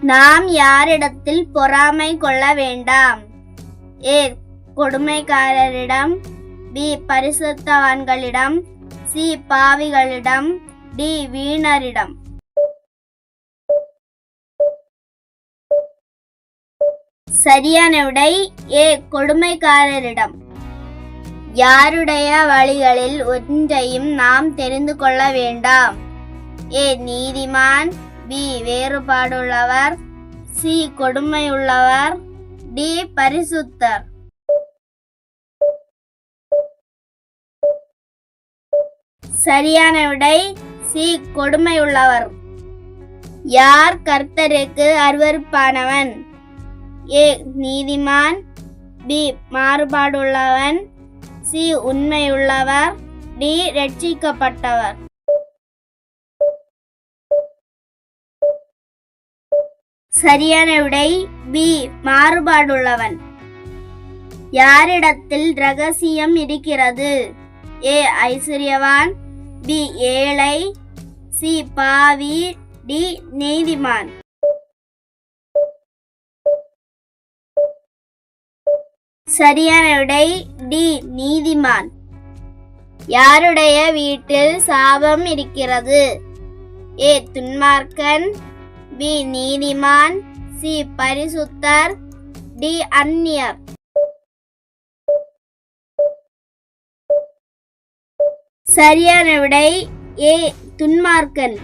நாம் யாரிடத்தில் பொறாமை கொள்ள வேண்டாம். ஏ கொடுமைக்காரரிடம். பி பரிசுத்தவான்களிடம். சி பாவிகளிடம். டி வீணரிடம். சரியான விடை ஏ கொடுமைக்காரரிடம். யாருடைய வழிகளில் ஒன்றையும் நாம் தெரிந்து கொள்ள வேண்டாம். ஏ நீதிமான். பி வேறுபாடுள்ளவர். சி கொடுமையுள்ளவர். டி பரிசுத்தர். சரியான விடை சி கொடுமையுள்ளவர். யார் கர்த்தருக்கு அருவருப்பானவன்? ஏ நீதிமான். பி மாறுபாடுள்ளவன். சி உண்மையுள்ளவர். டி ரட்சிக்கப்பட்டவர் சரியான விடை பி மாறுபாடுள்ளவன். யாரிடத்தில் ரகசியம் இருக்கிறது? ஏ ஐஸ்வர்யவான். பி ஏழை. சி பாவி. டி நீதிமான். சரியான விடை டி நீதிமான். யாருடைய வீட்டில் சாபம் இருக்கிறது? ஏ துன்மார்க்கன். பி நீதிமான் சி பரிசுத்தர் டி அந்நியர் சரியான விடை ஏ துன்மார்க்கன்